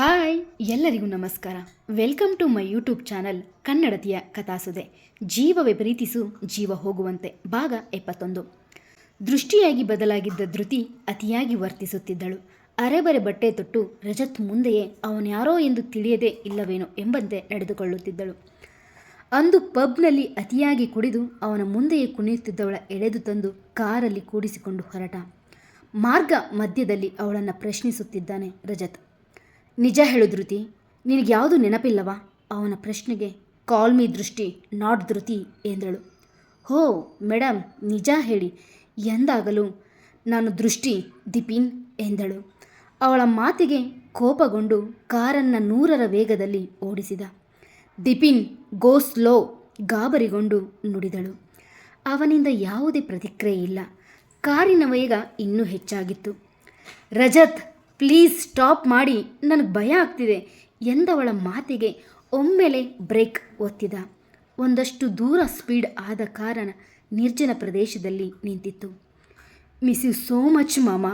Hi, ಎಲ್ಲರಿಗೂ ನಮಸ್ಕಾರ. Welcome to my YouTube channel ಕನ್ನಡತಿಯ ಕಥಾಸುದೆ. ಜೀವವೇ ಪ್ರೀತಿಸು, ಜೀವ ಹೋಗುವಂತೆ, ಭಾಗ ಎಪ್ಪತ್ತೊಂದು. ದೃಷ್ಟಿಯಾಗಿ ಬದಲಾಗಿದ್ದ ಧೃತಿ ಅತಿಯಾಗಿ ವರ್ತಿಸುತ್ತಿದ್ದಳು. ಅರೆಬರೆ ಬಟ್ಟೆ ತೊಟ್ಟು ರಜತ್ ಮುಂದೆಯೇ ಅವನ್ಯಾರೋ ಎಂದು ತಿಳಿಯದೇ ಇಲ್ಲವೇನೋ ಎಂಬಂತೆ ನಡೆದುಕೊಳ್ಳುತ್ತಿದ್ದಳು. ಅಂದು ಪಬ್ನಲ್ಲಿ ಅತಿಯಾಗಿ ಕುಡಿದು ಅವನ ಮುಂದೆಯೇ ಕುಣಿಯುತ್ತಿದ್ದವಳ ಎಳೆದು ತಂದು ಕಾರಲ್ಲಿ ಕೂಡಿಸಿಕೊಂಡು ಹೊರಟ. ಮಾರ್ಗ ಮಧ್ಯದಲ್ಲಿ ಅವಳನ್ನು ಪ್ರಶ್ನಿಸುತ್ತಿದ್ದಾನೆ ರಜತ್. ನಿಜ ಹೇಳು ಧೃತಿ ನಿನಗೆ ಯಾವುದು ನೆನಪಿಲ್ಲವಾ? ಅವನ ಪ್ರಶ್ನೆಗೆ ಕಾಲ್ ಮೀ ದೃಷ್ಟಿ ನಾಟ್ ಧೃತಿ, ಎಂದಳು. ಹೋ ಮೇಡಮ್ ನಿಜ ಹೇಳಿ. ಎಂದಾಗಲೂ? ನಾನು ದೃಷ್ಟಿ, ದಿಪಿನ್, ಎಂದಳು. ಅವಳ ಮಾತಿಗೆ ಕೋಪಗೊಂಡು ಕಾರನ್ನು ನೂರರ ವೇಗದಲ್ಲಿ ಓಡಿಸಿದ. ದಿಪಿನ್ ಗೋ ಸ್ಲೋ ಗಾಬರಿಗೊಂಡು ನುಡಿದಳು. ಅವನಿಂದ ಯಾವುದೇ ಪ್ರತಿಕ್ರಿಯೆ ಇಲ್ಲ. ಕಾರಿನ ವೇಗ ಇನ್ನೂ ಹೆಚ್ಚಾಗಿತ್ತು. ರಜತ್ ಪ್ಲೀಸ್ ಸ್ಟಾಪ್ ಮಾಡಿ. ನನಗೆ ಭಯ ಆಗ್ತಿದೆ. ಎಂದವಳ ಮಾತಿಗೆ ಒಮ್ಮೆಲೆ ಬ್ರೇಕ್ ಒತ್ತಿದ. ಒಂದಷ್ಟು ದೂರ ಸ್ಪೀಡ್ ಆದ ಕಾರಣ ನಿರ್ಜನ ಪ್ರದೇಶದಲ್ಲಿ ನಿಂತಿತ್ತು. ಮಿಸ್ ಯು ಸೋ ಮಚ್ ಮಾಮ,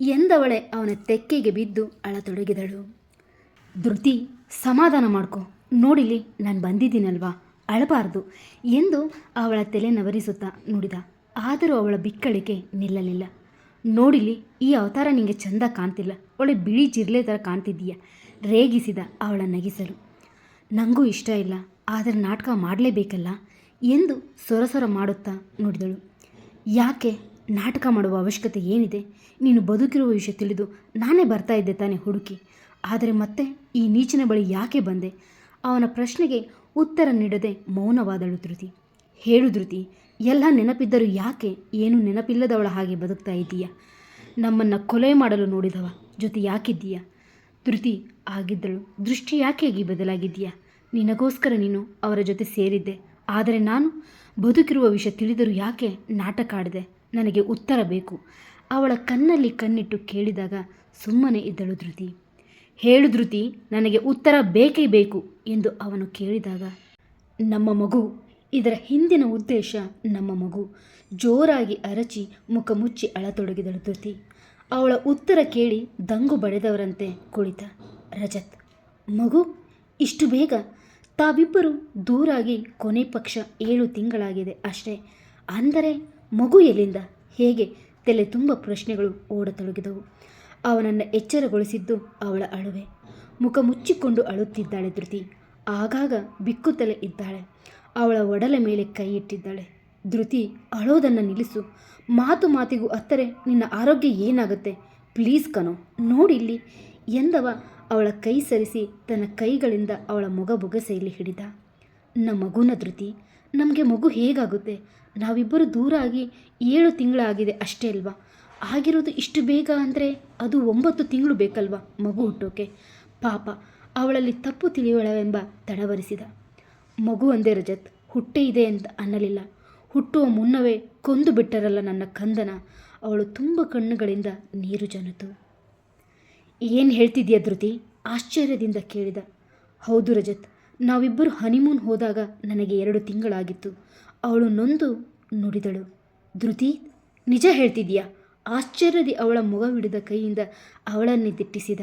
ಎಂದವಳೆ ಅವನ ತೆಕ್ಕೆಗೆ ಬಿದ್ದು ಅಳತೊಡಗಿದಳು. ಧೃತಿ, ಸಮಾಧಾನ ಮಾಡ್ಕೊ. ನೋಡಿಲಿ ನಾನು ಬಂದಿದ್ದೀನಲ್ವಾ? ಅಳಬಾರ್ದು ಎಂದು ಅವಳ ತಲೆ ನವರಿಸುತ್ತಾ ನುಡಿದ. ಆದರೂ ಅವಳ ಬಿಕ್ಕಳಿಕೆ ನಿಲ್ಲಲಿಲ್ಲ. ನೋಡಿಲಿ, ಈ ಅವತಾರ ನಿಂಗೆ ಚಂದ ಕಾಣ್ತಿಲ್ಲ. ಒಳ್ಳೆ ಬಿಳಿ ಜಿರ್ಲೆ ಥರ ಕಾಣ್ತಿದ್ದೀಯ. ರೇಗಿಸಿದ ಅವಳ ನಗಿಸಲು. ನನಗೂ ಇಷ್ಟ ಇಲ್ಲ, ಆದರೆ ನಾಟಕ ಮಾಡಲೇಬೇಕಲ್ಲ ಎಂದು ಸೊರಸೊರ ಮಾಡುತ್ತಾ ನೋಡಿದಳು. ಯಾಕೆ? ನಾಟಕ ಮಾಡುವ ಅವಶ್ಯಕತೆ ಏನಿದೆ? ನೀನು ಬದುಕಿರುವ ವಿಷಯ ತಿಳಿದು ನಾನೇ ಬರ್ತಾ ಇದ್ದೆ ತಾನೇ ಹುಡುಕಿ. ಆದರೆ ಮತ್ತೆ ಈ ನೀಚಿನ ಬಳಿ ಯಾಕೆ ಬಂದೆ? ಅವನ ಪ್ರಶ್ನೆಗೆ ಉತ್ತರ ನೀಡದೆ ಮೌನವಾದಳು ಧೃತಿ ಹೇಳು ಧೃತಿ, ಎಲ್ಲ ನೆನಪಿದ್ದರೂ ಯಾಕೆ ಏನು ನೆನಪಿಲ್ಲದವಳ ಹಾಗೆ ಬದುಕ್ತಾ ಇದ್ದೀಯಾ? ನಮ್ಮನ್ನು ಕೊಲೆ ಮಾಡಲು ನೋಡಿದವ, ಜೊತೆ ಯಾಕಿದ್ದೀಯಾ? ಧೃತಿ ಆಗಿದ್ದಳು, ದೃಷ್ಟಿ ಯಾಕೆ ಬದಲಾಗಿದ್ದೀಯಾ? ನಿನಗೋಸ್ಕರ ನೀನು ಅವರ ಜೊತೆ ಸೇರಿದ್ದೆ, ಆದರೆ ನಾನು ಬದುಕಿರುವ ವಿಷಯ ತಿಳಿದರೂ ಯಾಕೆ ನಾಟಕ ಆಡಿದೆ? ನನಗೆ ಉತ್ತರ ಬೇಕು. ಅವಳ ಕಣ್ಣಲ್ಲಿ ಕಣ್ಣಿಟ್ಟು ಕೇಳಿದಾಗ ಸುಮ್ಮನೆ ಇದ್ದಳು ಧೃತಿ. ಹೇಳು ಧೃತಿ, ನನಗೆ ಉತ್ತರ ಬೇಕೇ ಬೇಕು ಎಂದು ಅವನು ಕೇಳಿದಾಗ, ನಮ್ಮ ಮಗು ಇದರ ಹಿಂದಿನ ಉದ್ದೇಶ ನಮ್ಮ ಮಗು. ಜೋರಾಗಿ ಅರಚಿ ಮುಖ ಮುಚ್ಚಿ ಅಳತೊಡಗಿದಳು ಧೃತಿ. ಅವಳ ಉತ್ತರ ಕೇಳಿ ದಂಗು ಬಡೆದವರಂತೆ ಕುಳಿತ. ರಜತ್, ಮಗು, ಇಷ್ಟು ಬೇಗ? ತಾವಿಬ್ಬರು ದೂರಾಗಿ ಕೊನೆ ಪಕ್ಷ ಏಳು ತಿಂಗಳಾಗಿದೆ ಅಷ್ಟೇ. ಅಂದರೆ ಮಗು ಎಲ್ಲಿಂದ? ಹೇಗೆ? ತಲೆ ತುಂಬ ಪ್ರಶ್ನೆಗಳು ಓಡತೊಡಗಿದವು. ಅವನನ್ನು ಎಚ್ಚರಗೊಳಿಸಿದ್ದು ಅವಳ ಅಳುವೆ. ಮುಖ ಮುಚ್ಚಿಕೊಂಡು ಅಳುತ್ತಿದ್ದಾಳೆ ಧೃತಿ. ಆಗಾಗ ಬಿಕ್ಕುತ್ತಲೇ ಇದ್ದಾಳೆ. ಅವಳ ಒಡಲ ಮೇಲೆ ಕೈ ಇಟ್ಟಿದ್ದಾಳೆ. ಧೃತಿ ಅಳೋದನ್ನು ನಿಲ್ಲಿಸು. ಮಾತು ಮಾತಿಗೂ ಅತ್ತರೆ, ನಿನ್ನ ಆರೋಗ್ಯ ಏನಾಗುತ್ತೆ? ಪ್ಲೀಸ್ ಕಣೋ ನೋಡಿಲ್ಲಿ ಎಂದವ ಅವಳ ಕೈ ಸರಿಸಿ ತನ್ನ ಕೈಗಳಿಂದ ಅವಳ ಮೊಗ ಬೊಗಸೆಯಲ್ಲಿ ಹಿಡಿದ. ನಮ್ಮ ಮಗುನ ಧೃತಿ, ನಮಗೆ ಮಗು ಹೇಗಾಗುತ್ತೆ? ನಾವಿಬ್ಬರು ದೂರ ಆಗಿ ಏಳು ತಿಂಗಳಾಗಿದೆ ಅಷ್ಟೇ ಅಲ್ವಾ? ಆಗಿರೋದು ಇಷ್ಟು ಬೇಗ ಅಂದರೆ ಅದು ಒಂಬತ್ತು ತಿಂಗಳು ಬೇಕಲ್ವಾ ಮಗು ಹುಟ್ಟೋಕೆ? ಪಾಪ, ಅವಳಲ್ಲಿ ತಪ್ಪು ತಿಳಿಯೋಳವೆಂಬ ತಡವರಿಸಿದ. ಮಗು ಅಂದೇ ರಜತ್, ಹುಟ್ಟೆ ಇದೆ ಅಂತ ಅನ್ನಲಿಲ್ಲ. ಹುಟ್ಟುವ ಮುನ್ನವೇ ಕೊಂದು ಬಿಟ್ಟರಲ್ಲ ನನ್ನ ಕಂದನ. ಅವಳು ತುಂಬ ಕಣ್ಣುಗಳಿಂದ ನೀರು ಜನಿತು. ಏನು ಹೇಳ್ತಿದ್ಯಾ ಧೃತಿ? ಆಶ್ಚರ್ಯದಿಂದ ಕೇಳಿದ. ಹೌದು ರಜತ್, ನಾವಿಬ್ಬರು ಹನಿಮೂನ್ ಹೋದಾಗ ನನಗೆ ಎರಡು ತಿಂಗಳಾಗಿತ್ತು. ಅವಳು ನೊಂದು ನುಡಿದಳು. ಧೃತಿ, ನಿಜ ಹೇಳ್ತಿದ್ಯಾ? ಆಶ್ಚರ್ಯದಿ ಅವಳ ಮುಖವಿಡಿದ ಕೈಯಿಂದ ಅವಳನ್ನೇ ದಿಟ್ಟಿಸಿದ.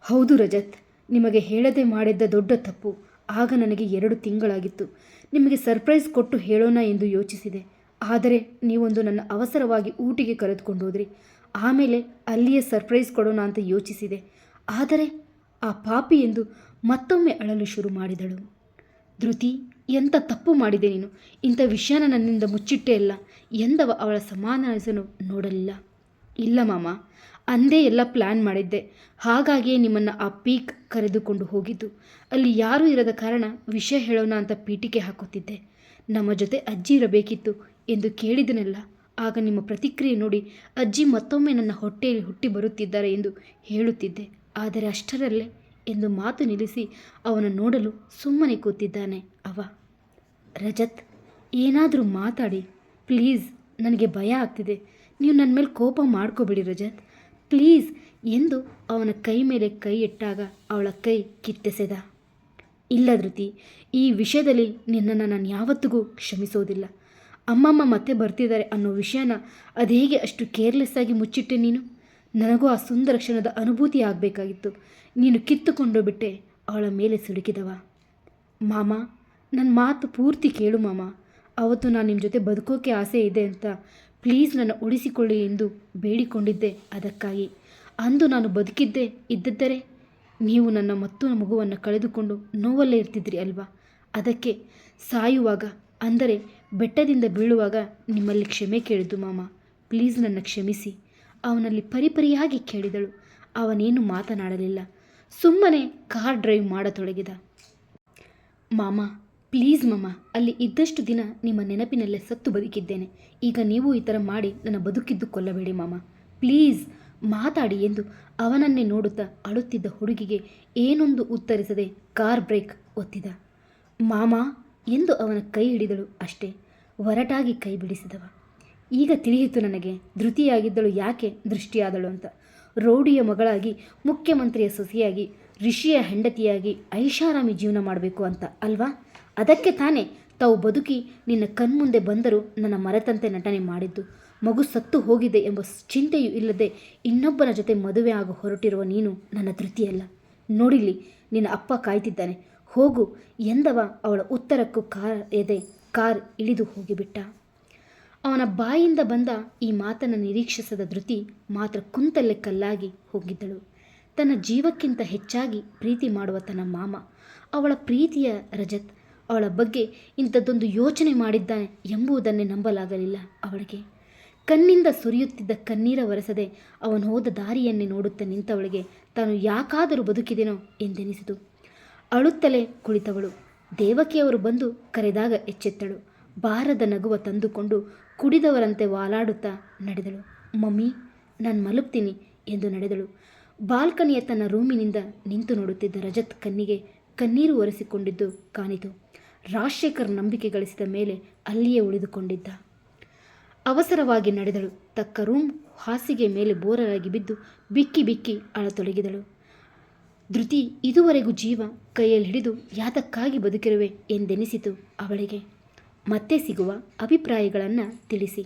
ಹೌದು ರಜತ್, ನಿಮಗೆ ಹೇಳದೆ ಮಾಡಿದ್ದ ದೊಡ್ಡ ತಪ್ಪು. ಆಗ ನನಗೆ ಎರಡು ತಿಂಗಳಾಗಿತ್ತು. ನಿಮಗೆ ಸರ್ಪ್ರೈಸ್ ಕೊಟ್ಟು ಹೇಳೋಣ ಎಂದು ಯೋಚಿಸಿದೆ. ಆದರೆ ನೀವೊಂದು ನನ್ನ ಅವಸರವಾಗಿ ಊಟಿಗೆ ಕರೆದುಕೊಂಡು ಹೋದ್ರಿ. ಆಮೇಲೆ ಅಲ್ಲಿಯೇ ಸರ್ಪ್ರೈಸ್ ಕೊಡೋಣ ಅಂತ ಯೋಚಿಸಿದೆ. ಆದರೆ ಆ ಪಾಪಿ ಎಂದು ಮತ್ತೊಮ್ಮೆ ಅಳಲು ಶುರು ಮಾಡಿದಳು. ಧೃತಿ ಎಂಥ ತಪ್ಪು ಮಾಡಿದೆ ನೀನು? ಇಂಥ ವಿಷಯನ ನನ್ನಿಂದ ಮುಚ್ಚಿಟ್ಟೇ ಇಲ್ಲ ಎಂದವ ಅವಳ ಸಮಾಧಾನಿಸಲು ನೋಡಲಿಲ್ಲ. ಇಲ್ಲ ಮಾಮ, ಅಂದೇ ಎಲ್ಲ ಪ್ಲ್ಯಾನ್ ಮಾಡಿದ್ದೆ. ಹಾಗಾಗಿಯೇ ನಿಮ್ಮನ್ನು ಆ ಪೀಕ್ ಕರೆದುಕೊಂಡು ಹೋಗಿದ್ದು. ಅಲ್ಲಿ ಯಾರೂ ಇರದ ಕಾರಣ ವಿಷಯ ಹೇಳೋಣ ಅಂತ ಪೀಠಿಕೆ ಹಾಕುತ್ತಿದ್ದೆ. ನಮ್ಮ ಜೊತೆ ಅಜ್ಜಿ ಇರಬೇಕಿತ್ತು ಎಂದು ಕೇಳಿದನೆಲ್ಲ, ಆಗ ನಿಮ್ಮ ಪ್ರತಿಕ್ರಿಯೆ ನೋಡಿ ಅಜ್ಜಿ ಮತ್ತೊಮ್ಮೆ ನನ್ನ ಹೊಟ್ಟೆಯಲ್ಲಿ ಹುಟ್ಟಿ ಬರುತ್ತಿದ್ದಾರೆ ಎಂದು ಹೇಳುತ್ತಿದ್ದೆ. ಆದರೆ ಅಷ್ಟರಲ್ಲೇ ಎಂದು ಮಾತು ನಿಲ್ಲಿಸಿ ಅವನ ನೋಡಲು ಸುಮ್ಮನೆ ಕೂತಿದ್ದಾನೆ ಅವ. ರಜತ್, ಏನಾದರೂ ಮಾತಾಡಿ, ಪ್ಲೀಸ್, ನನಗೆ ಭಯ ಆಗ್ತಿದೆ. ನೀವು ನನ್ನ ಮೇಲೆ ಕೋಪ ಮಾಡ್ಕೋಬಿಡಿ ರಜತ್. ಪ್ಲೀಸ್ ಎಂದು ಅವನ ಕೈ ಮೇಲೆ ಕೈ ಇಟ್ಟಾಗ ಅವಳ ಕೈ ಕಿತ್ತೆಸೆದ. ಇಲ್ಲ ಧೃತಿ, ಈ ವಿಷಯದಲ್ಲಿ ನಿನ್ನನ್ನು ನಾನು ಯಾವತ್ತಿಗೂ ಕ್ಷಮಿಸೋದಿಲ್ಲ. ಅಮ್ಮಮ್ಮ ಮತ್ತೆ ಬರ್ತಿದ್ದಾರೆ ಅನ್ನೋ ವಿಷಯನ ಅದೇಗೆ ಅಷ್ಟು ಕೇರ್ಲೆಸ್ ಆಗಿ ಮುಚ್ಚಿಟ್ಟೆ ನೀನು? ನನಗೂ ಆ ಸುಂದರ ಕ್ಷಣದ ಅನುಭೂತಿ ಆಗಬೇಕಾಗಿತ್ತು. ನೀನು ಕಿತ್ತುಕೊಂಡು ಬಿಟ್ಟೆ, ಅವಳ ಮೇಲೆ ಸಿಡುಕಿದವ ಮಾಮ ನನ್ನ ಮಾತು ಪೂರ್ತಿ ಕೇಳು ಮಾಮ. ಅವತ್ತು ನಾನು ನಿಮ್ಮ ಜೊತೆ ಬದುಕೋಕೆ ಆಸೆ ಇದೆ ಅಂತ ಪ್ಲೀಸ್ ನನ್ನ ಉಳಿಸಿಕೊಳ್ಳಿ ಎಂದು ಬೇಡಿಕೊಂಡಿದ್ದೆ ಅದಕ್ಕಾಗಿ. ಅಂದು ನಾನು ಬದುಕಿದ್ದೆ ಇದ್ದಿದ್ದರೆ ನೀವು ನನ್ನ ಮತ್ತು ಮಗುವನ್ನು ಕಳೆದುಕೊಂಡು ನೋವಲ್ಲೇ ಇರ್ತಿದ್ರಿ ಅಲ್ವಾ? ಅದಕ್ಕೆ ಸಾಯುವಾಗ, ಅಂದರೆ ಬೆಟ್ಟದಿಂದ ಬೀಳುವಾಗ ನಿಮ್ಮಲ್ಲಿ ಕ್ಷಮೆ ಕೇಳಿದ್ದು ಮಾಮ. ಪ್ಲೀಸ್ ನನ್ನ ಕ್ಷಮಿಸಿ. ಅವನಲ್ಲಿ ಪರಿಪರಿಯಾಗಿ ಕೇಳಿದಳು. ಅವನೇನು ಮಾತನಾಡಲಿಲ್ಲ. ಸುಮ್ಮನೆ ಕಾರ್ ಡ್ರೈವ್ ಮಾಡತೊಡಗಿದ. ಮಾಮ ಪ್ಲೀಸ್ ಮಮ್ಮ ಅಲ್ಲಿ ಇದ್ದಷ್ಟು ದಿನ ನಿಮ್ಮ ನೆನಪಿನಲ್ಲೇ ಸತ್ತು ಬದುಕಿದ್ದೇನೆ. ಈಗ ನೀವು ಈ ಥರ ಮಾಡಿ ನನ್ನ ಬದುಕಿದ್ದು ಕೊಲ್ಲಬೇಡಿ ಮಾಮ. ಪ್ಲೀಸ್ ಮಾತಾಡಿ ಎಂದು ಅವನನ್ನೇ ನೋಡುತ್ತಾ ಅಳುತ್ತಿದ್ದ ಹುಡುಗಿಗೆ ಏನೊಂದು ಉತ್ತರಿಸದೆ ಕಾರ್ ಬ್ರೇಕ್ ಒತ್ತಿದ. ಮಾಮ ಎಂದು ಅವನ ಕೈ ಹಿಡಿದಳು ಅಷ್ಟೇ, ಒರಟಾಗಿ ಕೈ ಬಿಡಿಸಿದವ. ಈಗ ತಿಳಿಯಿತು ನನಗೆ ಧೃತಿಯಾಗಿದ್ದಳು ಯಾಕೆ ದೃಷ್ಟಿಯಾದಳು ಅಂತ. ರೌಡಿಯ ಮಗಳಾಗಿ, ಮುಖ್ಯಮಂತ್ರಿಯ ಸೊಸೆಯಾಗಿ ಋಷಿಯ ಹೆಂಡತಿಯಾಗಿ ಐಷಾರಾಮಿ ಜೀವನ ಮಾಡಬೇಕು ಅಂತ, ಅಲ್ವಾ? ಅದಕ್ಕೆ ತಾನೇ ತಾವು ಬದುಕಿ ನಿನ್ನ ಕಣ್ಮುಂದೆ ಬಂದರೂ ನನ್ನ ಮರೆತಂತೆ ನಟನೆ ಮಾಡಿದ್ದು. ಮಗು ಸತ್ತು ಹೋಗಿದೆ ಎಂಬ ಚಿಂತೆಯೂ ಇಲ್ಲದೆ ಇನ್ನೊಬ್ಬನ ಜೊತೆ ಮದುವೆ ಆಗ ಹೊರಟಿರುವ ನೀನು ನನ್ನ ಧೃತಿಯಲ್ಲ ನೋಡಿಲಿ ನಿನ್ನ ಅಪ್ಪ ಕಾಯ್ತಿದ್ದಾನೆ. ಹೋಗು, ಎಂದವ ಅವಳ ಉತ್ತರಕ್ಕೂ ಕಾರ್ ಎದೆ, ಕಾರ್ ಇಳಿದು ಹೋಗಿಬಿಟ್ಟ. ಅವನ ಬಾಯಿಂದ ಬಂದ ಈ ಮಾತನ್ನು ನಿರೀಕ್ಷಿಸದ ಧೃತಿ ಮಾತ್ರ ಕುಂತಲ್ಲೇ ಕಲ್ಲಾಗಿ ಹೋಗಿದ್ದಳು. ತನ್ನ ಜೀವಕ್ಕಿಂತ ಹೆಚ್ಚಾಗಿ ಪ್ರೀತಿ ಮಾಡುವ ತನ್ನ ಮಾಮ, ಅವಳ ಪ್ರೀತಿಯ ರಜತ್ ಅವಳ ಬಗ್ಗೆ ಇಂಥದ್ದೊಂದು ಯೋಚನೆ ಮಾಡಿದ್ದಾನೆ ಎಂಬುದನ್ನೇ ನಂಬಲಾಗಲಿಲ್ಲ ಅವಳಿಗೆ. ಕಣ್ಣಿಂದ ಸುರಿಯುತ್ತಿದ್ದ ಕಣ್ಣೀರ ಒರೆಸದೆ ಅವನು ಹೋದ ದಾರಿಯನ್ನೇ ನೋಡುತ್ತಾ ನಿಂತವಳಿಗೆ, ತಾನು ಯಾಕಾದರೂ ಬದುಕಿದೆನೋ ಎಂದೆನಿಸಿತು. ಅಳುತ್ತಲೇ ಕುಳಿತವಳು. ದೇವಕಿಯವರು ಬಂದು ಕರೆದಾಗ ಎಚ್ಚೆತ್ತಳು. ಬಾರದ ನಗುವ ತಂದುಕೊಂಡು ಕುಡಿದವರಂತೆ ವಾಲಾಡುತ್ತಾ ನಡೆದಳು. ಮಮ್ಮಿ, ನಾನು ಮಲಗ್ತೀನಿ ಎಂದು ನಡೆದಳು. ಬಾಲ್ಕನಿಯ ತನ್ನ ರೂಮಿನಿಂದ ನಿಂತು ನೋಡುತ್ತಿದ್ದ ರಜತ್ ಕಣ್ಣಿಗೆ ಕಣ್ಣೀರು ಒರೆಸಿಕೊಂಡಿದ್ದು ಕಾಣಿತು ರಾಜಶೇಖರ್ ನಂಬಿಕೆ ಗಳಿಸಿದ ಮೇಲೆ ಅಲ್ಲಿಯೇ ಉಳಿದುಕೊಂಡಿದ್ದ. ಅವಸರವಾಗಿ ನಡೆದಳು. ತಕ್ಕ ರೂಮ್, ಹಾಸಿಗೆ ಮೇಲೆ ಬೋರರಾಗಿ ಬಿದ್ದು ಬಿಕ್ಕಿ ಬಿಕ್ಕಿ ಅಳತೊಡಗಿದಳು. ಧೃತಿ, ಇದುವರೆಗೂ ಜೀವ ಕೈಯಲ್ಲಿ ಹಿಡಿದು ಯಾತಕ್ಕಾಗಿ ಬದುಕಿರುವೆ ಎಂದೆನಿಸಿತು ಅವಳಿಗೆ. ಮತ್ತೆ ಸಿಗುವ ಅಭಿಪ್ರಾಯಗಳನ್ನು ತಿಳಿಸಿ.